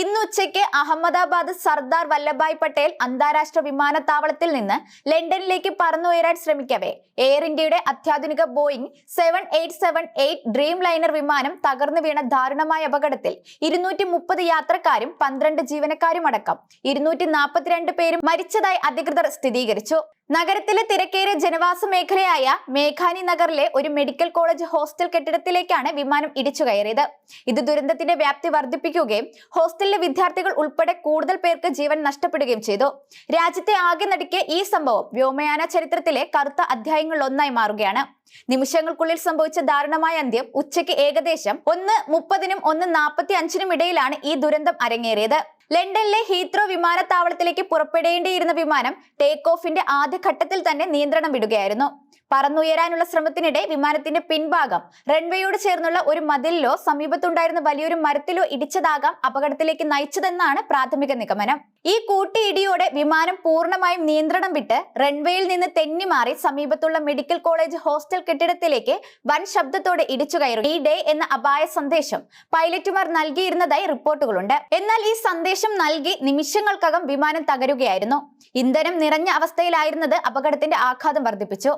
ഇന്ന് ഉച്ചയ്ക്ക് അഹമ്മദാബാദ് സർദാർ വല്ലഭായ് പട്ടേൽ അന്താരാഷ്ട്ര വിമാനത്താവളത്തിൽ നിന്ന് ലണ്ടനിലേക്ക് പറന്നുയരാൻ ശ്രമിക്കവേ. എയർ ഇന്ത്യയുടെ അത്യാധുനിക Boeing seven eight seven eight dreamliner വിമാനം തകർന്നു വീണ ദാരുണമായ അപകടത്തിൽ ഇരുന്നൂറ്റി മുപ്പത് യാത്രക്കാരും പന്ത്രണ്ട് ജീവനക്കാരും അടക്കം. ഇരുന്നൂറ്റി നാൽപ്പത്തിരണ്ട് പേരും മരിച്ചതായി അധികൃതർ സ്ഥിരീകരിച്ചു. നഗരത്തിലെ തിരക്കേറിയ ജനവാസ മേഖലയായ മേഘാനി നഗറിലെ ഒരു മെഡിക്കൽ കോളേജ് ഹോസ്റ്റൽ കെട്ടിടത്തിലേക്കാണ് വിമാനം ഇടിച്ചു കയറിയത്. ഇത് ദുരന്തത്തിന്റെ വ്യാപ്തി വർദ്ധിപ്പിക്കുകയും ഹോസ്റ്റലിലെ വിദ്യാർത്ഥികൾ ഉൾപ്പെടെ കൂടുതൽ പേർക്ക് ജീവൻ നഷ്ടപ്പെടുകയും ചെയ്തു. രാജ്യത്തെ ആകെ നടുക്കിയ ഈ സംഭവം വ്യോമയാന ചരിത്രത്തിലെ കറുത്ത അധ്യായങ്ങളിൽ ഒന്നായി മാറുകയാണ്. നിമിഷങ്ങൾക്കുള്ളിൽ സംഭവിച്ച ദാരുണമായ അന്ത്യം ഉച്ചയ്ക്ക് ഏകദേശം ഒന്ന് മുപ്പതിനും ഒന്ന് നാൽപ്പത്തി അഞ്ചിനും ഇടയിലാണ് ഈ ദുരന്തം അരങ്ങേറിയത്. ലണ്ടനിലെ ഹീത്രോ വിമാനത്താവളത്തിലേക്ക് പുറപ്പെടേണ്ടിയിരുന്ന വിമാനം ടേക്ക് ഓഫിന്റെ ആദ്യഘട്ടത്തിൽ തന്നെ നിയന്ത്രണം വിടുകയായിരുന്നു. പറന്നുയരാനുള്ള ശ്രമത്തിനിടെ വിമാനത്തിന്റെ പിൻഭാഗം റൺവേയോട് ചേർന്നുള്ള ഒരു മതിലിലോ സമീപത്തുണ്ടായിരുന്ന വലിയൊരു മരത്തിലോ ഇടിച്ചതാകാം അപകടത്തിലേക്ക് നയിച്ചതെന്നാണ് പ്രാഥമിക നിഗമനം. ഈ കൂട്ടിയിടിയോടെ വിമാനം പൂർണമായും നിയന്ത്രണം വിട്ട് റൺവേയിൽ നിന്ന് തെന്നിമാറി സമീപത്തുള്ള മെഡിക്കൽ കോളേജ് ഹോസ്റ്റൽ കെട്ടിടത്തിലേക്ക് വൻ ശബ്ദത്തോടെ ഇടിച്ചു കയറും. ഈ ഡേ എന്ന അപായ സന്ദേശം പൈലറ്റുമാർ നൽകിയിരുന്നതായി റിപ്പോർട്ടുകളുണ്ട്. എന്നാൽ ഈ സന്ദേശം നൽകി നിമിഷങ്ങൾക്കകം വിമാനം തകരുകയായിരുന്നു. ഇന്ധനം നിറഞ്ഞ അവസ്ഥയിലായിരുന്നത് അപകടത്തിന്റെ ആഘാതം വർദ്ധിപ്പിച്ചു.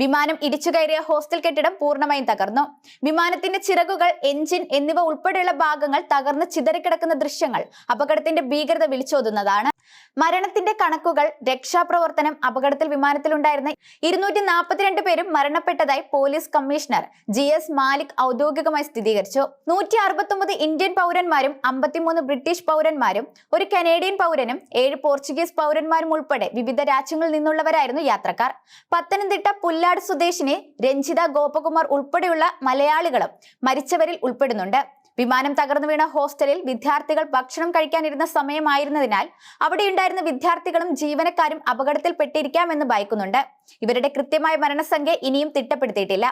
വിമാനം ഇടിച്ചു കയറിയ ഹോസ്റ്റൽ കെട്ടിടം പൂർണമായും തകർന്നു. വിമാനത്തിന്റെ ചിറകുകൾ എഞ്ചിൻ എന്നിവ ഉൾപ്പെടെയുള്ള ഭാഗങ്ങൾ തകർന്ന് ചിതറിക്കിടക്കുന്ന ദൃശ്യങ്ങൾ അപകടത്തിന്റെ ഭീകരത വിളിച്ചോതുന്നതാണ്. മരണത്തിന്റെ കണക്കുകൾ രക്ഷാപ്രവർത്തനം അപകടത്തിൽ വിമാനത്തിലുണ്ടായിരുന്ന ഇരുന്നൂറ്റി നാൽപ്പത്തിരണ്ട് പേരും മരണപ്പെട്ടതായി police commissioner G S Malik ഔദ്യോഗികമായി സ്ഥിരീകരിച്ചു. നൂറ്റി അറുപത്തൊമ്പത് ഇന്ത്യൻ പൗരന്മാരും അമ്പത്തിമൂന്ന് ബ്രിട്ടീഷ് പൗരന്മാരും ഒരു കനേഡിയൻ പൗരനും ഏഴ് പോർച്ചുഗീസ് പൗരന്മാരും ഉൾപ്പെടെ വിവിധ രാജ്യങ്ങളിൽ നിന്നുള്ളവരായിരുന്നു യാത്രക്കാർ. പത്തനംതിട്ട പുല്ലാട് സ്വദേശിനി രഞ്ജിത ഗോപകുമാർ ഉൾപ്പെടെയുള്ള മലയാളികളും മരിച്ചവരിൽ ഉൾപ്പെടുന്നുണ്ട്. വിമാനം തകർന്നു വീണ ഹോസ്റ്റലിൽ വിദ്യാർത്ഥികൾ ഭക്ഷണം കഴിക്കാനിരുന്ന സമയമായിരുന്നതിനാൽ അവിടെയുണ്ടായിരുന്ന വിദ്യാർത്ഥികളും ജീവനക്കാരും അപകടത്തിൽപ്പെട്ടിരിക്കാമെന്ന് ഭയക്കുന്നുണ്ട്. ഇവരുടെ കൃത്യമായ മരണസംഖ്യ ഇനിയും തിട്ടപ്പെടുത്തിയിട്ടില്ല.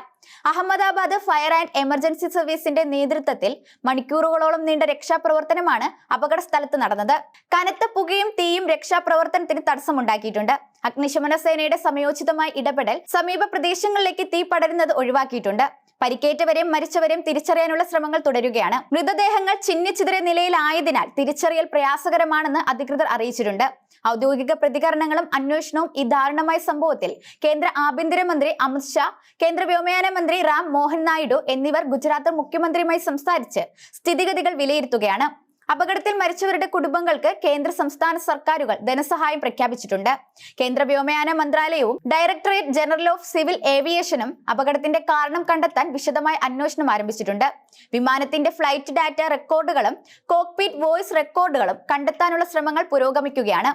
അഹമ്മദാബാദ് ഫയർ ആൻഡ് എമർജൻസി സർവീസിന്റെ നേതൃത്വത്തിൽ മണിക്കൂറുകളോളം നീണ്ട രക്ഷാപ്രവർത്തനമാണ് അപകട സ്ഥലത്ത് നടന്നത്. കനത്ത പുകയും തീയും രക്ഷാപ്രവർത്തനത്തിന് തടസ്സമുണ്ടാക്കിയിട്ടുണ്ട്. അഗ്നിശമന സേനയുടെ സമയോചിതമായ ഇടപെടൽ സമീപ പ്രദേശങ്ങളിലേക്ക് തീ പടരുന്നത് ഒഴിവാക്കിയിട്ടുണ്ട്. പരിക്കേറ്റവരെയും മരിച്ചവരെയും തിരിച്ചറിയാനുള്ള ശ്രമങ്ങൾ തുടരുകയാണ്. മൃതദേഹങ്ങൾ ചിന്നിച്ചിതറിയ നിലയിലായതിനാൽ തിരിച്ചറിയൽ പ്രയാസകരമാണെന്ന് അധികൃതർ അറിയിച്ചിട്ടുണ്ട്. ഔദ്യോഗിക പ്രതികരണങ്ങളും അന്വേഷണവും ഈ ദാരുണമായ സംഭവത്തിൽ കേന്ദ്ര ആഭ്യന്തരമന്ത്രി അമിത് ഷാ കേന്ദ്ര വ്യോമയാന മന്ത്രി റാം മോഹൻ നായിഡു എന്നിവർ ഗുജറാത്ത് മുഖ്യമന്ത്രിയുമായി സംസാരിച്ച് സ്ഥിതിഗതികൾ വിലയിരുത്തുകയാണ്. അപകടത്തിൽ മരിച്ചവരുടെ കുടുംബങ്ങൾക്ക് കേന്ദ്ര സംസ്ഥാന സർക്കാരുകൾ ധനസഹായം പ്രഖ്യാപിച്ചിട്ടുണ്ട്. കേന്ദ്ര വ്യോമയാന മന്ത്രാലയവും ഡയറക്ടറേറ്റ് ജനറൽ ഓഫ് സിവിൽ ഏവിയേഷനും അപകടത്തിന്റെ കാരണം കണ്ടെത്താൻ വിശദമായ അന്വേഷണം ആരംഭിച്ചിട്ടുണ്ട്. വിമാനത്തിന്റെ ഫ്ലൈറ്റ് ഡാറ്റ റെക്കോർഡുകളും കോക്പീറ്റ് വോയിസ് റെക്കോർഡുകളും കണ്ടെത്താനുള്ള ശ്രമങ്ങൾ പുരോഗമിക്കുകയാണ്.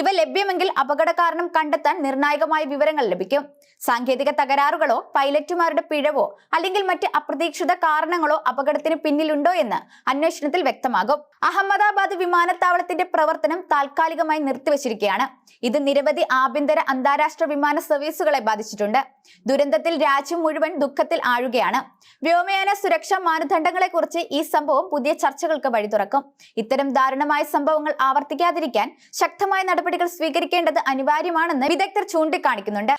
ഇവ ലഭ്യമെങ്കിൽ അപകട കാരണം കണ്ടെത്താൻ നിർണായകമായ വിവരങ്ങൾ ലഭിക്കും. സാങ്കേതിക തകരാറുകളോ പൈലറ്റുമാരുടെ പിഴവോ അല്ലെങ്കിൽ മറ്റ് അപ്രതീക്ഷിത കാരണങ്ങളോ അപകടത്തിന് പിന്നിലുണ്ടോ എന്ന് അന്വേഷണത്തിൽ വ്യക്തമാകും. അഹമ്മദാബാദ് വിമാനത്താവളത്തിന്റെ പ്രവർത്തനം താൽക്കാലികമായി നിർത്തിവച്ചിരിക്കുകയാണ്. ഇത് നിരവധി ആഭ്യന്തര അന്താരാഷ്ട്ര വിമാന സർവീസുകളെ ബാധിച്ചിട്ടുണ്ട്. ദുരന്തത്തിൽ രാജ്യം മുഴുവൻ ദുഃഖത്തിൽ ആഴുകയാണ്. വ്യോമയാന സുരക്ഷാ മാനദണ്ഡങ്ങളെക്കുറിച്ച് ഈ സംഭവം പുതിയ ചർച്ചകൾക്ക് വഴി തുറക്കും. ഇത്തരം ദാരുണമായ സംഭവങ്ങൾ ആവർത്തിക്കാതിരിക്കാൻ ശക്തമായ നടപടികൾ സ്വീകരിക്കേണ്ടത് അനിവാര്യമാണെന്ന് വിദഗ്ധർ ചൂണ്ടിക്കാണിക്കുന്നുണ്ട്.